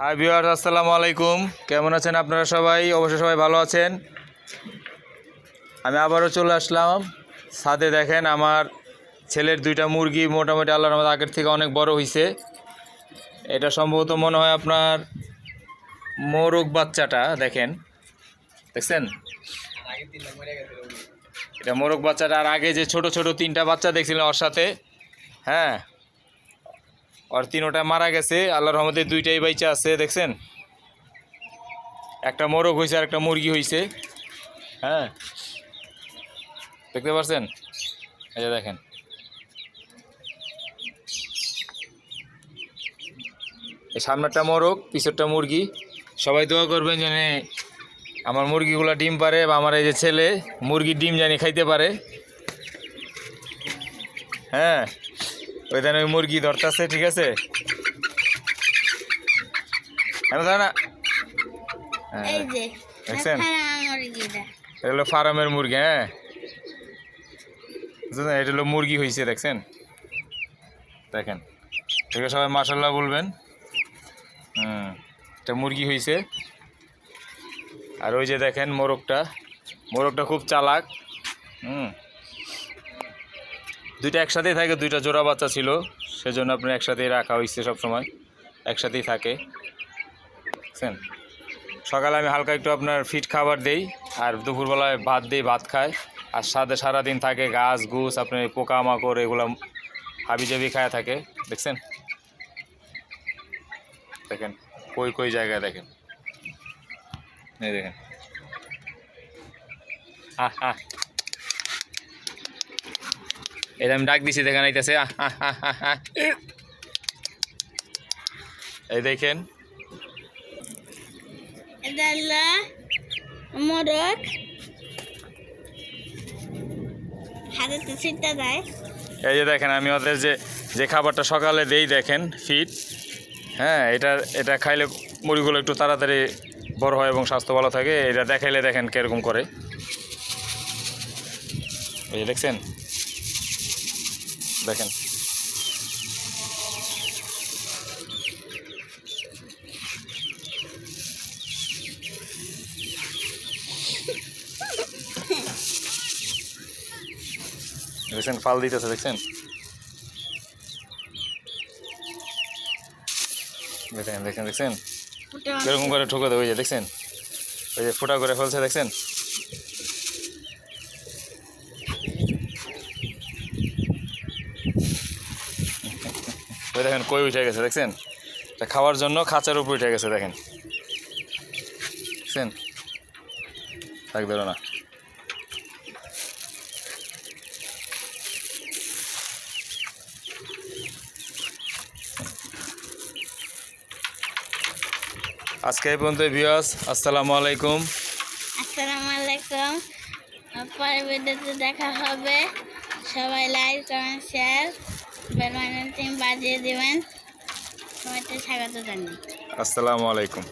Hi viewers আসসালামু আলাইকুম। কেমন আছেন আপনারা সবাই? অবশ্যই সবাই ভালো আছেন। আমি আবারও চলে আসলাম। ছাদে দেখেন আমার ছেলের দুইটা মুরগি মোটামুটি আল্লাহর রহমতে আগের থেকে অনেক বড় হয়েছে এটা সম্ভবত মনে হয় আপনার মোরগ বাচ্চাটা, দেখেন। দেখছেন? এটা মোরগ বাচ্চাটা। আর আগে যে ছোট ছোট তিনটা বাচ্চা দেখছিলেন ওর সাথে হ্যাঁ? ওর তিনোটা মারা গেছে, আল্লাহর রহমতে দুইটাই বাইচা আছে, দেখছেন? একটা মোরগ হয়েছে আর একটা মুরগি হয়েছে হ্যাঁ? দেখতে পাচ্ছেন এই যে দেখেন। সামনেরটা মোরগ পিছরটা মুরগি। সবাই দোয়া করবেন যেন আমার মুরগিগুলো ডিম পারে বা আমার এই যে ছেলে মুরগির ডিম জানি খাইতে পারে। হ্যাঁ? ওইখানে ওই মুরগি ধরতেছে ঠিক আছে? না হ্যাঁ, দেখছেন? এটা হলো ফার্মের মুরগি হ্যাঁ? এটা হলো মুরগি হয়েছে দেখছেন? দেখেন। ঠিক আছে সবাই মাসাল্লাহ বলবেন। হুম এটা মুরগি হয়েছে আর ওই যে দেখেন মোরগটা। মোরগটা খুব চালাক। হুম। দুইটা একসাথেই থাকে, দুইটা জোড়া বাচ্চা ছিল। সেজন্য আপনার একসাথেই রাখা হয়েছে সবসময়। একসাথেই থাকে। বুঝছেন? সকালে আমি হালকা একটু আপনার ফিট খাবার দেই, আর দুপুরবেলায় ভাত দিই ভাত খায় আর সাথে সারাদিন থাকে গাছ, গুছ, আপনার পোকামাকড়, এগুলো হাবি জাবি খায় থাকে। দেখছেন? দেখেন, কই কই জায়গায় দেখেন? দেখেন। আহ আহ। এটা আমি ডাক দিছি দেখেন আইতেছে। এই দেখেন। এই যে দেখেন আমি ওদের যে যে খাবারটা সকালে দেই দেখেন ফিট হ্যাঁ এটা এটা খাইলে মুড়িগুলো একটু তাড়াতাড়ি বড় হয় এবং স্বাস্থ্য ভালো থাকে। এটা দেখাইলে দেখেন কীরকম করে। এই যে দেখছেন? দেখেন। দেখছেন ফাল দিতেছে দেখছেন? দেখেন দেখেন দেখছেন? ফুটে কীরকম করে ঠুকে দেবে ওই যে দেখছেন? ওই যে ফোটা করে ফেলছে দেখছেন? ওই দেখেন, কই উঠে গেছে, দেখছেন? এটা খাওয়ার জন্য খাঁচার উপর উঠে গেছে, দেখেন। দেখছেন? থাক, ধরো না। আজকে এই পর্যন্ত ভিউয়ার্স আসসালামু আলাইকুম। আসসালামু আলাইকুম। পরের ভিডিওতে দেখা হবে। সবাই লাইক কমেন্ট শেয়ার বেল বাজিয়ে দিবেন। সবাইকে স্বাগত জানাই আসসালামু আলাইকুম।